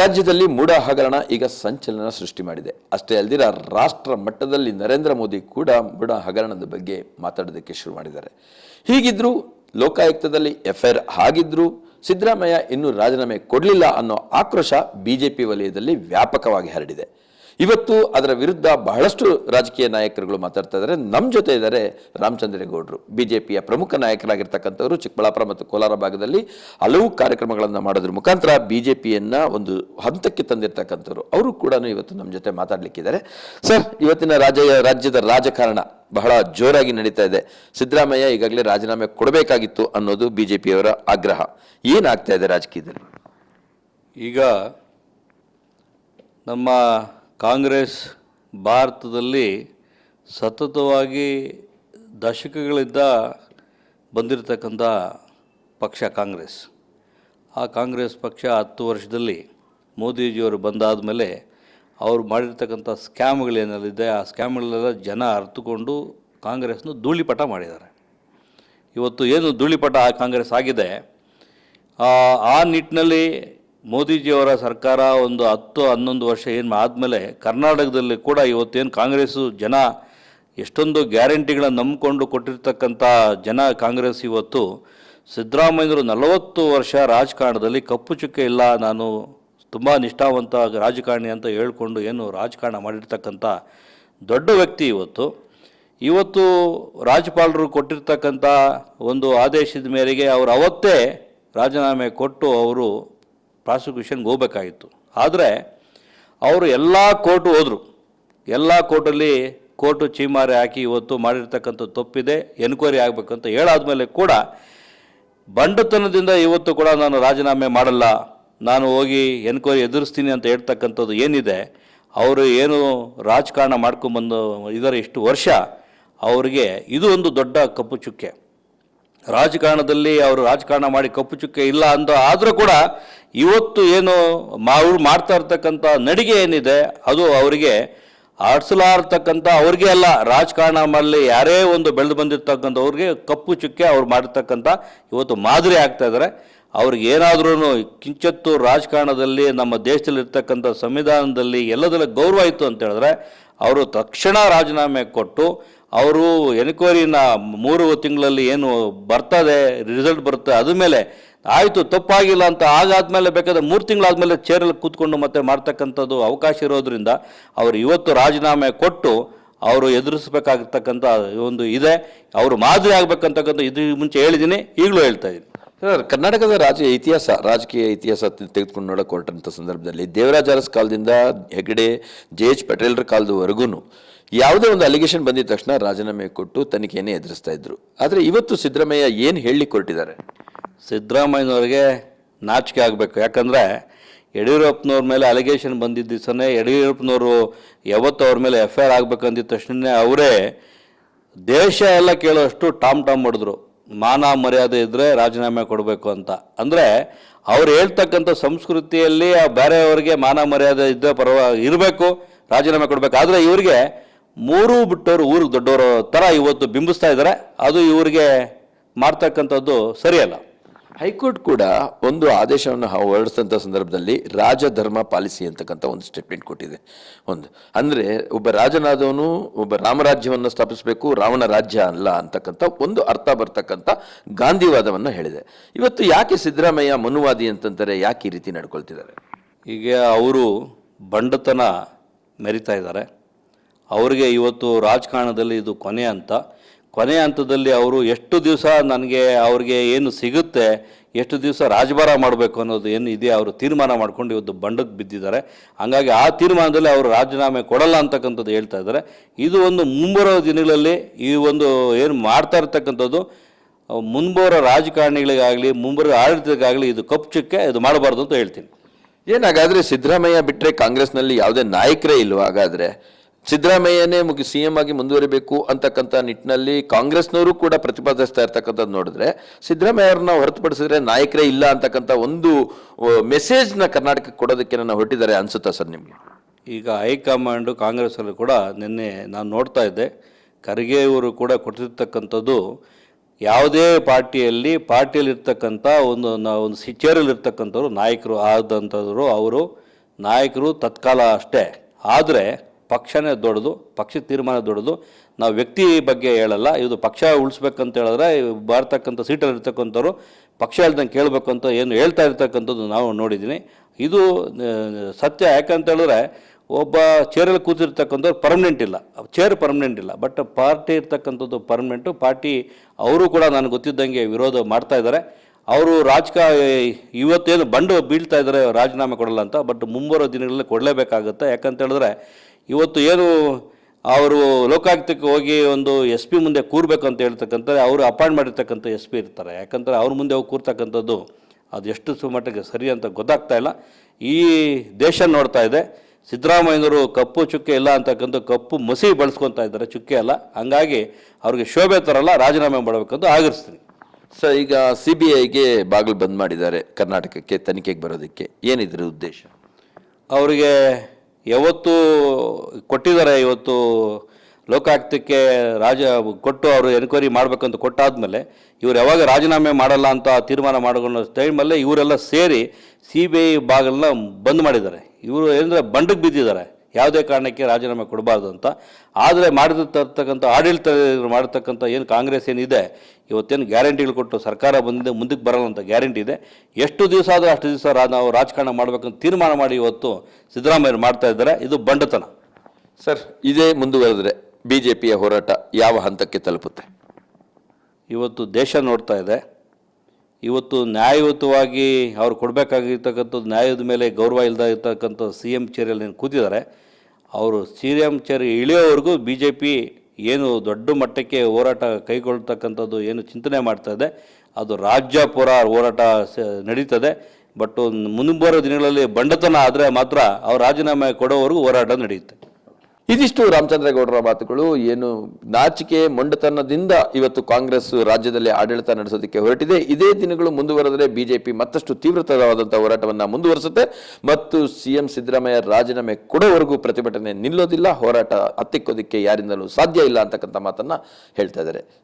ರಾಜ್ಯದಲ್ಲಿ ಮೂಡ ಹಗರಣ ಈಗ ಸಂಚಲನ ಸೃಷ್ಟಿ ಮಾಡಿದೆ. ಅಷ್ಟೇ ಅಲ್ಲದಿರ ರಾಷ್ಟ್ರ ಮಟ್ಟದಲ್ಲಿ ನರೇಂದ್ರ ಮೋದಿ ಕೂಡ ಮೂಡ ಹಗರಣದ ಬಗ್ಗೆ ಮಾತಾಡೋದಕ್ಕೆ ಶುರು ಮಾಡಿದ್ದಾರೆ. ಹೀಗಿದ್ರೂ ಲೋಕಾಯುಕ್ತದಲ್ಲಿ ಎಫ್ಐಆರ್ ಆಗಿದ್ರು ಸಿದ್ದರಾಮಯ್ಯ ಇನ್ನೂ ರಾಜೀನಾಮೆ ಕೊಡಲಿಲ್ಲ ಅನ್ನೋ ಆಕ್ರೋಶ ಬಿಜೆಪಿ ವಲಯದಲ್ಲಿ ವ್ಯಾಪಕವಾಗಿ ಹರಡಿದೆ. ಇವತ್ತು ಅದರ ವಿರುದ್ಧ ಬಹಳಷ್ಟು ರಾಜಕೀಯ ನಾಯಕರುಗಳು ಮಾತಾಡ್ತಾ ಇದ್ದಾರೆ. ನಮ್ಮ ಜೊತೆ ಇದ್ದಾರೆ ರಾಮಚಂದ್ರೇಗೌಡರು. ಬಿಜೆಪಿಯ ಪ್ರಮುಖ ನಾಯಕರಾಗಿರ್ತಕ್ಕಂಥವರು ಚಿಕ್ಕಬಳ್ಳಾಪುರ ಮತ್ತು ಕೋಲಾರ ಭಾಗದಲ್ಲಿ ಹಲವು ಕಾರ್ಯಕ್ರಮಗಳನ್ನು ಮಾಡೋದ್ರ ಮುಖಾಂತರ ಬಿಜೆಪಿಯನ್ನ ಒಂದು ಹಂತಕ್ಕೆ ತಂದಿರತಕ್ಕಂಥವ್ರು. ಅವರು ಕೂಡ ಇವತ್ತು ನಮ್ಮ ಜೊತೆ ಮಾತಾಡಲಿಕ್ಕಿದ್ದಾರೆ. ಸರ್, ಇವತ್ತಿನ ರಾಜ್ಯ, ರಾಜ್ಯದ ರಾಜಕಾರಣ ಬಹಳ ಜೋರಾಗಿ ನಡೀತಾ ಇದೆ. ಸಿದ್ದರಾಮಯ್ಯ ಈಗಾಗಲೇ ರಾಜೀನಾಮೆ ಕೊಡಬೇಕಾಗಿತ್ತು ಅನ್ನೋದು ಬಿಜೆಪಿಯವರ ಆಗ್ರಹ. ಏನಾಗ್ತಾ ಇದೆ ರಾಜಕೀಯದಲ್ಲಿ? ಈಗ ನಮ್ಮ ಕಾಂಗ್ರೆಸ್ ಭಾರತದಲ್ಲಿ ಸತತವಾಗಿ ದಶಕಗಳಿಂದ ಬಂದಿರತಕ್ಕಂಥ ಪಕ್ಷ ಕಾಂಗ್ರೆಸ್. ಆ ಕಾಂಗ್ರೆಸ್ ಪಕ್ಷ ಹತ್ತು ವರ್ಷದಲ್ಲಿ ಮೋದಿಜಿಯವರು ಬಂದಾದ ಮೇಲೆ ಅವರು ಮಾಡಿರ್ತಕ್ಕಂಥ ಸ್ಕ್ಯಾಮ್ಗಳೇನಲ್ಲಿದೆ ಆ ಸ್ಕ್ಯಾಮ್ಗಳೆಲ್ಲ ಜನ ಅರ್ತುಕೊಂಡು ಕಾಂಗ್ರೆಸ್ನ ಧೂಳಿಪಟ ಮಾಡಿದ್ದಾರೆ. ಇವತ್ತು ಏನು ಧೂಳಿಪಟ ಆ ಕಾಂಗ್ರೆಸ್ ಆಗಿದೆ? ಆ ಆ ನಿಟ್ಟಿನಲ್ಲಿ ಮೋದಿಜಿಯವರ ಸರ್ಕಾರ ಒಂದು ಹತ್ತು, ಹನ್ನೊಂದು ವರ್ಷ ಏನು ಆದಮೇಲೆ ಕರ್ನಾಟಕದಲ್ಲಿ ಕೂಡ ಇವತ್ತೇನು ಕಾಂಗ್ರೆಸ್ಸು ಜನ ಎಷ್ಟೊಂದು ಗ್ಯಾರಂಟಿಗಳನ್ನು ನಂಬಿಕೊಂಡು ಕೊಟ್ಟಿರ್ತಕ್ಕಂಥ ಜನ ಕಾಂಗ್ರೆಸ್ ಇವತ್ತು ಸಿದ್ದರಾಮಯ್ಯರು ನಲವತ್ತು ವರ್ಷ ರಾಜಕಾರಣದಲ್ಲಿ ಕಪ್ಪು ಚುಕ್ಕೆ ಇಲ್ಲ, ನಾನು ತುಂಬ ನಿಷ್ಠಾವಂತ ರಾಜಕಾರಣಿ ಅಂತ ಹೇಳ್ಕೊಂಡು ಏನು ರಾಜಕಾರಣ ಮಾಡಿರ್ತಕ್ಕಂಥ ದೊಡ್ಡ ವ್ಯಕ್ತಿ ಇವತ್ತು. ಇವತ್ತು ರಾಜ್ಯಪಾಲರು ಕೊಟ್ಟಿರ್ತಕ್ಕಂಥ ಒಂದು ಆದೇಶದ ಮೇರೆಗೆ ಅವರು ಅವತ್ತೇ ರಾಜೀನಾಮೆ ಕೊಟ್ಟು ಅವರು ಪ್ರಾಸಿಕ್ಯೂಷನ್ಗೆ ಹೋಗ್ಬೇಕಾಗಿತ್ತು. ಆದರೆ ಅವರು ಎಲ್ಲ ಕೋರ್ಟು ಹೋದರು. ಎಲ್ಲ ಕೋರ್ಟಲ್ಲಿ ಕೋರ್ಟು ಚೀಮಾರಿ ಹಾಕಿ ಇವತ್ತು ಮಾಡಿರ್ತಕ್ಕಂಥ ತಪ್ಪಿದೆ, ಎನ್ಕ್ವೈರಿ ಆಗಬೇಕಂತ ಹೇಳಾದ್ಮೇಲೆ ಕೂಡ ಬಂಡತನದಿಂದ ಇವತ್ತು ಕೂಡ ನಾನು ರಾಜೀನಾಮೆ ಮಾಡಲ್ಲ, ನಾನು ಹೋಗಿ ಎನ್ಕ್ವೈರಿ ಎದುರಿಸ್ತೀನಿ ಅಂತ ಹೇಳ್ತಕ್ಕಂಥದ್ದು ಏನಿದೆ, ಅವರು ಏನು ರಾಜಕಾರಣ ಮಾಡ್ಕೊಂಬಂದು ಇದರ ಇಷ್ಟು ವರ್ಷ, ಅವರಿಗೆ ಇದು ಒಂದು ದೊಡ್ಡ ಕಪ್ಪು ಚುಕ್ಕೆ. ರಾಜಕಾರಣದಲ್ಲಿ ಅವರು ರಾಜಕಾರಣ ಮಾಡಿ ಕಪ್ಪು ಚುಕ್ಕೆ ಇಲ್ಲ ಅಂತ ಆದರೂ ಕೂಡ ಇವತ್ತು ಏನು ಮಾ ಅವ್ರು ಮಾಡ್ತಾ ಇರ್ತಕ್ಕಂಥ ನಡಿಗೆ ಏನಿದೆ, ಅದು ಅವರಿಗೆ ಆಡಿಸಲಾರ್ತಕ್ಕಂಥ ಅವ್ರಿಗೆ ಅಲ್ಲ, ರಾಜಕಾರಣ ಮಾಡಲಿ ಯಾರೇ ಒಂದು ಬೆಳೆದು ಬಂದಿರ್ತಕ್ಕಂಥವ್ರಿಗೆ ಕಪ್ಪು ಚುಕ್ಕೆ ಅವ್ರು ಮಾಡಿರ್ತಕ್ಕಂಥ ಇವತ್ತು ಮಾದರಿ ಆಗ್ತಾ ಇದ್ದಾರೆ ಅವ್ರಿಗೆ ಏನಾದ್ರೂ ಕಿಂಚತ್ತು ರಾಜಕಾರಣದಲ್ಲಿ ನಮ್ಮ ದೇಶದಲ್ಲಿರ್ತಕ್ಕಂಥ ಸಂವಿಧಾನದಲ್ಲಿ ಎಲ್ಲದರ ಗೌರವ ಇತ್ತು ಅಂತ ಹೇಳಿದ್ರೆ, ಅವರು ತಕ್ಷಣ ರಾಜೀನಾಮೆ ಕೊಟ್ಟು ಅವರು ಎನ್ಕ್ವೈರಿನ ಮೂರು ತಿಂಗಳಲ್ಲಿ ಏನು ಬರ್ತದೆ ರಿಸಲ್ಟ್ ಬರುತ್ತೆ, ಅದ ಮೇಲೆ ಆಯಿತು, ತಪ್ಪಾಗಿಲ್ಲ ಅಂತ ಆಗಾದ್ಮೇಲೆ ಬೇಕಾದ್ರೆ ಮೂರು ತಿಂಗಳಾದಮೇಲೆ ಚೇರಲ್ಲಿ ಕೂತ್ಕೊಂಡು ಮತ್ತೆ ಮಾಡ್ತಕ್ಕಂಥದ್ದು ಅವಕಾಶ ಇರೋದ್ರಿಂದ ಅವರು ಇವತ್ತು ರಾಜೀನಾಮೆ ಕೊಟ್ಟು ಅವರು ಎದುರಿಸಬೇಕಾಗಿರ್ತಕ್ಕಂಥ ಒಂದು ಇದೆ. ಅವರು ಮಾದರಿ ಆಗಬೇಕಂತಕ್ಕಂಥ ಇದು ಮುಂಚೆ ಹೇಳಿದ್ದೀನಿ, ಈಗಲೂ ಹೇಳ್ತಾ ಇದ್ದೀನಿ. ಸರ್, ಕರ್ನಾಟಕದ ರಾಜ ಇತಿಹಾಸ, ರಾಜಕೀಯ ಇತಿಹಾಸ ತೆಗೆದುಕೊಂಡು ನೋಡಕ್ಕೆ ಹೊರಟಂಥ ಸಂದರ್ಭದಲ್ಲಿ ದೇವರಾಜ ಅರಸ್ ಕಾಲದಿಂದ ಹೆಗಡೆ ಜೆ ಎಚ್ ಪಟೇಲ್ರ ಕಾಲದವರೆಗೂ ಯಾವುದೇ ಒಂದು ಅಲಿಗೇಷನ್ ಬಂದಿದ ತಕ್ಷಣ ರಾಜೀನಾಮೆ ಕೊಟ್ಟು ತನಿಖೆಯನ್ನೇ ಎದುರಿಸ್ತಾ ಇದ್ರು. ಆದರೆ ಇವತ್ತು ಸಿದ್ದರಾಮಯ್ಯ ಏನು ಹೇಳಿ ಕೊಟ್ಟಿದ್ದಾರೆ? ಸಿದ್ದರಾಮಯ್ಯನವ್ರಿಗೆ ನಾಚಿಕೆ ಆಗಬೇಕು. ಯಾಕಂದರೆ ಯಡಿಯೂರಪ್ಪನವ್ರ ಮೇಲೆ ಅಲಿಗೇಷನ್ ಬಂದಿದ್ದ ದಿವಸನೇ ಯಡಿಯೂರಪ್ಪನವರು ಯಾವತ್ತು ಅವ್ರ ಮೇಲೆ ಎಫ್ ಐ ಆರ್ ಆಗಬೇಕಂದಿದ್ದ ತಕ್ಷಣವೇ ಅವರೇ ದೇಶ ಎಲ್ಲ ಕೇಳೋಷ್ಟು ಟಾಮ್ ಟಾಮ್ ಮಾಡಿದ್ರು ಮಾನ ಮರ್ಯಾದೆ ಇದ್ದರೆ ರಾಜೀನಾಮೆ ಕೊಡಬೇಕು ಅಂತ. ಅಂದರೆ ಅವ್ರು ಹೇಳ್ತಕ್ಕಂಥ ಸಂಸ್ಕೃತಿಯಲ್ಲಿ ಬೇರೆಯವ್ರಿಗೆ ಮಾನ ಮರ್ಯಾದೆ ಇದ್ದರೆ ಪರವಾಗಿ ಇರಬೇಕು, ರಾಜೀನಾಮೆ ಕೊಡಬೇಕು. ಆದರೆ ಇವರಿಗೆ ಮೂರು ಬಿಟ್ಟವರು ಊರಿಗೆ ದೊಡ್ಡವರ ಥರ ಇವತ್ತು ಬಿಂಬಿಸ್ತಾ ಇದ್ದಾರೆ. ಅದು ಇವರಿಗೆ ಮಾಡ್ತಕ್ಕಂಥದ್ದು ಸರಿಯಲ್ಲ. ಹೈಕೋರ್ಟ್ ಕೂಡ ಒಂದು ಆದೇಶವನ್ನು ಹೊರಡಿಸಿದಂಥ ಸಂದರ್ಭದಲ್ಲಿ ರಾಜಧರ್ಮ ಪಾಲಿಸಿ ಅಂತಕ್ಕಂಥ ಒಂದು ಸ್ಟೇಟ್ಮೆಂಟ್ ಕೊಟ್ಟಿದೆ. ಒಂದು ಅಂದರೆ ಒಬ್ಬ ರಾಜನಾದವನು ಒಬ್ಬ ರಾಮರಾಜ್ಯವನ್ನು ಸ್ಥಾಪಿಸಬೇಕು ರಾವಣ ರಾಜ್ಯ ಅಲ್ಲ ಅಂತಕ್ಕಂಥ ಒಂದು ಅರ್ಥ ಬರ್ತಕ್ಕಂಥ ಗಾಂಧಿವಾದವನ್ನು ಹೇಳಿದೆ. ಇವತ್ತು ಯಾಕೆ ಸಿದ್ದರಾಮಯ್ಯ ಮನುವಾದಿ ಅಂತಂದರೆ ಯಾಕೆ ಈ ರೀತಿ ನಡ್ಕೊಳ್ತಿದ್ದಾರೆ? ಈಗ ಅವರು ಬಂಡತನ ಮೆರಿತಾ ಇದ್ದಾರೆ. ಅವರಿಗೆ ಇವತ್ತು ರಾಜಕಾರಣದಲ್ಲಿ ಇದು ಕೊನೆ ಅಂತ. ಕೊನೆ ಹಂತದಲ್ಲಿ ಅವರು ಎಷ್ಟು ದಿವಸ ನನಗೆ ಅವ್ರಿಗೆ ಏನು ಸಿಗುತ್ತೆ, ಎಷ್ಟು ದಿವಸ ರಾಜಭಾರ ಮಾಡಬೇಕು ಅನ್ನೋದು ಏನು ಇದೆಯಾ ಅವರು ತೀರ್ಮಾನ ಮಾಡ್ಕೊಂಡು ಇವತ್ತು ಬಂಡಕ್ಕೆ ಬಿದ್ದಿದ್ದಾರೆ. ಹಾಗಾಗಿ ಆ ತೀರ್ಮಾನದಲ್ಲಿ ಅವರು ರಾಜೀನಾಮೆ ಕೊಡಲ್ಲ ಅಂತಕ್ಕಂಥದ್ದು ಹೇಳ್ತಾ ಇದ್ದಾರೆ. ಇದು ಒಂದು ಮುಂಬರುವ ದಿನಗಳಲ್ಲಿ ಈ ಒಂದು ಏನು ಮಾಡ್ತಾ ಇರ್ತಕ್ಕಂಥದ್ದು, ಮುಂಬರುವ ಮುಂಬರೋ ರಾಜಕಾರಣಿಗಳಿಗಾಗಲಿ, ಮುಂಬರುವ ಆಡಳಿತಕ್ಕಾಗಲಿ ಇದು ಕಪ್ಪು ಚುಕ್ಕೆ ಇದು ಮಾಡಬಾರ್ದು ಅಂತ ಹೇಳ್ತೀನಿ. ಏನಾಗಾದರೆ ಸಿದ್ದರಾಮಯ್ಯ ಬಿಟ್ಟರೆ ಕಾಂಗ್ರೆಸ್ನಲ್ಲಿ ಯಾವುದೇ ನಾಯಕರೇ ಇಲ್ವಾ? ಹಾಗಾದ್ರೆ ಸಿದ್ದರಾಮಯ್ಯನೇ ಮುಗಿ ಸಿ ಎಂ ಆಗಿ ಮುಂದುವರಿಬೇಕು ಅಂತಕ್ಕಂಥ ನಿಟ್ಟಿನಲ್ಲಿ ಕಾಂಗ್ರೆಸ್ನವರು ಕೂಡ ಪ್ರತಿಪಾದಿಸ್ತಾ ಇರ್ತಕ್ಕಂಥದ್ದು ನೋಡಿದ್ರೆ ಸಿದ್ದರಾಮಯ್ಯ ಅವ್ರನ್ನ ಹೊರತುಪಡಿಸಿದ್ರೆ ನಾಯಕರೇ ಇಲ್ಲ ಅಂತಕ್ಕಂಥ ಒಂದು ಮೆಸೇಜ್ನ ಕರ್ನಾಟಕಕ್ಕೆ ಕೊಡೋದಕ್ಕೆ ನನ್ನ ಹೊರಟಿದ್ದಾರೆ ಅನಿಸುತ್ತಾ ಸರ್ ನಿಮಗೆ? ಈಗ ಹೈಕಮಾಂಡು, ಕಾಂಗ್ರೆಸ್ಸಲ್ಲೂ ಕೂಡ ನಿನ್ನೆ ನಾನು ನೋಡ್ತಾ ಇದ್ದೆ, ಖರ್ಗೆ ಅವರು ಕೂಡ ಕೊಟ್ಟಿರ್ತಕ್ಕಂಥದ್ದು ಯಾವುದೇ ಪಾರ್ಟಿಯಲ್ಲಿ, ಪಾರ್ಟಿಯಲ್ಲಿರ್ತಕ್ಕಂಥ ಒಂದು ಒಂದು ಸಿಚೇರಲ್ಲಿರ್ತಕ್ಕಂಥವ್ರು ನಾಯಕರು ಆದಂಥವ್ರು, ಅವರು ನಾಯಕರು ತತ್ಕಾಲ ಅಷ್ಟೇ. ಆದರೆ ಪಕ್ಷನೇ ದೊಡ್ಡದು ಪಕ್ಷ ತೀರ್ಮಾನ ದೊಡ್ಡದು. ನಾವು ವ್ಯಕ್ತಿ ಬಗ್ಗೆ ಹೇಳಲ್ಲ, ಇದು ಪಕ್ಷ ಉಳಿಸ್ಬೇಕಂತ ಹೇಳಿದ್ರೆ ಬರ್ತಕ್ಕಂಥ ಸೀಟಲ್ಲಿ ಇರ್ತಕ್ಕಂಥವ್ರು ಪಕ್ಷ ಹೇಳ್ದಂಗೆ ಕೇಳಬೇಕು ಅಂತ ಏನು ಹೇಳ್ತಾ ಇರ್ತಕ್ಕಂಥದ್ದು ನಾವು ನೋಡಿದ್ದೀನಿ. ಇದು ಸತ್ಯ. ಯಾಕಂತ ಹೇಳಿದ್ರೆ ಒಬ್ಬ ಚೇರಲ್ಲಿ ಕೂತಿರ್ತಕ್ಕಂಥವ್ರು ಪರ್ಮನೆಂಟ್ ಇಲ್ಲ. ಚೇರ್ ಪರ್ಮನೆಂಟ್ ಇಲ್ಲ. ಬಟ್ ಪಾರ್ಟಿ ಇರ್ತಕ್ಕಂಥದ್ದು ಪರ್ಮನೆಂಟು ಪಾರ್ಟಿ ಅವರು ಕೂಡ ನನಗೆ ಗೊತ್ತಿದ್ದಂಗೆ ವಿರೋಧ ಮಾಡ್ತಾ ಇದ್ದಾರೆ. ಅವರು ರಾಜಕ ಇವತ್ತೇನು ಬಂಡು ಬೀಳ್ತಾ ಇದ್ದಾರೆ, ರಾಜೀನಾಮೆ ಕೊಡಲ್ಲ ಅಂತ. ಬಟ್ ಮುಂಬರೋ ದಿನಗಳಲ್ಲಿ ಕೊಡಲೇಬೇಕಾಗುತ್ತೆ. ಯಾಕಂತ ಹೇಳಿದ್ರೆ ಇವತ್ತು ಏನು ಅವರು ಲೋಕಾಯುಕ್ತಕ್ಕೆ ಹೋಗಿ ಒಂದು ಎಸ್ ಪಿ ಮುಂದೆ ಕೂರ್ಬೇಕು ಅಂತ ಹೇಳ್ತಕ್ಕಂಥ ಅವರು ಅಪಾಯಿಂಟ್ ಮಾಡಿರ್ತಕ್ಕಂಥ ಎಸ್ ಪಿ ಇರ್ತಾರೆ. ಯಾಕಂದರೆ ಅವ್ರ ಮುಂದೆ ಹೋಗಿ ಕೂರ್ತಕ್ಕಂಥದ್ದು ಅದು ಎಷ್ಟು ಸುಮಟ್ಟಿಗೆ ಸರಿ ಅಂತ ಗೊತ್ತಾಗ್ತಾ ಇಲ್ಲ. ಈ ದೇಶ ನೋಡ್ತಾ ಇದೆ. ಸಿದ್ದರಾಮಯ್ಯನವರು ಕಪ್ಪು ಚುಕ್ಕೆ ಇಲ್ಲ ಅಂತಕ್ಕಂಥ ಕಪ್ಪು ಮಸಿ ಬಳಸ್ಕೊತಾ ಇದ್ದಾರೆ ಚುಕ್ಕೆ ಅಲ್ಲ. ಹಂಗಾಗಿ ಅವ್ರಿಗೆ ಶೋಭೆ ತರಲ್ಲ ರಾಜೀನಾಮೆ ಮಾಡಬೇಕಂತ ಆಗಿರ್ಸ್ತೀನಿ ಸರ್ ಈಗ ಸಿ ಬಿ ಐಗೆ ಬಾಗಿಲು ಬಂದ್ ಮಾಡಿದ್ದಾರೆ ಕರ್ನಾಟಕಕ್ಕೆ ತನಿಖೆಗೆ ಬರೋದಕ್ಕೆ. ಏನಿದ್ರೆ ಉದ್ದೇಶ? ಅವರಿಗೆ ಯಾವತ್ತು ಕೊಟ್ಟಿದ್ದಾರೆ, ಇವತ್ತು ಲೋಕಾಯುಕ್ತಕ್ಕೆ ರಾಜ, ಕೊಟ್ಟು ಅವರು ಎನ್ಕ್ವೈರಿ ಮಾಡಬೇಕಂತ ಕೊಟ್ಟಾದಮೇಲೆ ಇವ್ರು ಯಾವಾಗ ರಾಜೀನಾಮೆ ಮಾಡಲ್ಲ ಅಂತ ತೀರ್ಮಾನ ಮಾಡಿಕೊಂಡು ಟೈಮಲ್ಲೇ ಇವರೆಲ್ಲ ಸೇರಿ ಸಿ ಬಿ ಐ ಬಾಗಿಲನ್ನ ಬಂದ್ ಮಾಡಿದ್ದಾರೆ. ಇವರು ಏನಂದರೆ ಬಂಡಕ್ಕೆ ಬಿದ್ದಿದ್ದಾರೆ. ಯಾವುದೇ ಕಾರಣಕ್ಕೆ ರಾಜೀನಾಮೆ ಕೊಡಬಾರ್ದು ಅಂತ. ಆದರೆ ಮಾಡಿದ ತರ್ತಕ್ಕಂಥ ಆಡಳಿತ ಮಾಡತಕ್ಕಂಥ ಏನು ಕಾಂಗ್ರೆಸ್ ಏನಿದೆ ಇವತ್ತೇನು ಗ್ಯಾರಂಟಿಗಳು ಕೊಟ್ಟು ಸರ್ಕಾರ ಬಂದಿದೆ ಮುಂದಕ್ಕೆ ಬರಲ್ಲ ಅಂತ ಗ್ಯಾರಂಟಿ ಇದೆ. ಎಷ್ಟು ದಿವಸ ಆದರೂ ಅಷ್ಟು ದಿವಸ ನಾವು ರಾಜಕಾರಣ ಮಾಡಬೇಕಂತ ತೀರ್ಮಾನ ಮಾಡಿ ಇವತ್ತು ಸಿದ್ದರಾಮಯ್ಯ ಮಾಡ್ತಾ ಇದ್ದಾರೆ. ಇದು ಬಂಡತನ. ಸರ್ ಇದೇ ಮುಂದುವರೆದ್ರೆ ಪಿಯ ಹೋರಾಟ ಯಾವ ಹಂತಕ್ಕೆ ತಲುಪುತ್ತೆ? ಇವತ್ತು ದೇಶ ನೋಡ್ತಾ ಇದೆ. ಇವತ್ತು ನ್ಯಾಯಯುತವಾಗಿ ಅವ್ರು ಕೊಡಬೇಕಾಗಿರ್ತಕ್ಕಂಥದ್ದು ನ್ಯಾಯದ ಮೇಲೆ ಗೌರವ ಇಲ್ಲದ ಇರ್ತಕ್ಕಂಥ ಸಿ ಎಂ ಚೇರಿಯಲ್ಲಿ ಕೂತಿದ್ದಾರೆ. ಅವರು ಸಿರಿಯಂ ಚೇರ್ ಇಳಿಯೋವರೆಗೂ ಬಿ ಜೆ ಪಿ ಏನು ದೊಡ್ಡ ಮಟ್ಟಕ್ಕೆ ಹೋರಾಟ ಕೈಗೊಳ್ತಕ್ಕಂಥದ್ದು ಏನು ಚಿಂತನೆ ಮಾಡ್ತಾ ಇದೆ. ಅದು ರಾಜ್ಯ ಪುರ ಹೋರಾಟ ನಡೀತದೆ. ಬಟ್ ಮುಂಬರುವ ದಿನಗಳಲ್ಲಿ ಬಂಡತನ ಆದರೆ ಮಾತ್ರ ಅವ್ರು ರಾಜೀನಾಮೆ ಕೊಡೋವರೆಗೂ ಹೋರಾಟ ನಡೆಯುತ್ತೆ. ಇದಿಷ್ಟು ರಾಮಚಂದ್ರೇಗೌಡರ ಮಾತುಗಳು. ಏನು ನಾಚಿಕೆ, ಮೊಂಡತನದಿಂದ ಇವತ್ತು ಕಾಂಗ್ರೆಸ್ ರಾಜ್ಯದಲ್ಲಿ ಆಡಳಿತ ನಡೆಸೋದಕ್ಕೆ ಹೊರಟಿದೆ. ಇದೇ ದಿನಗಳು ಮುಂದುವರೆದರೆ ಬಿಜೆಪಿ ಮತ್ತಷ್ಟು ತೀವ್ರತರವಾದಂತಹ ಹೋರಾಟವನ್ನು ಮುಂದುವರಿಸುತ್ತೆ. ಮತ್ತು ಸಿಎಂ ಸಿದ್ದರಾಮಯ್ಯ ರಾಜೀನಾಮೆ ಕೊಡೋವರೆಗೂ ಪ್ರತಿಭಟನೆ ನಿಲ್ಲೋದಿಲ್ಲ. ಹೋರಾಟ ಹತ್ತಿಕ್ಕೋದಕ್ಕೆ ಯಾರಿಂದಲೂ ಸಾಧ್ಯ ಇಲ್ಲ ಅಂತಕ್ಕಂಥ ಮಾತನ್ನ ಹೇಳ್ತಾ ಇದ್ದಾರೆ.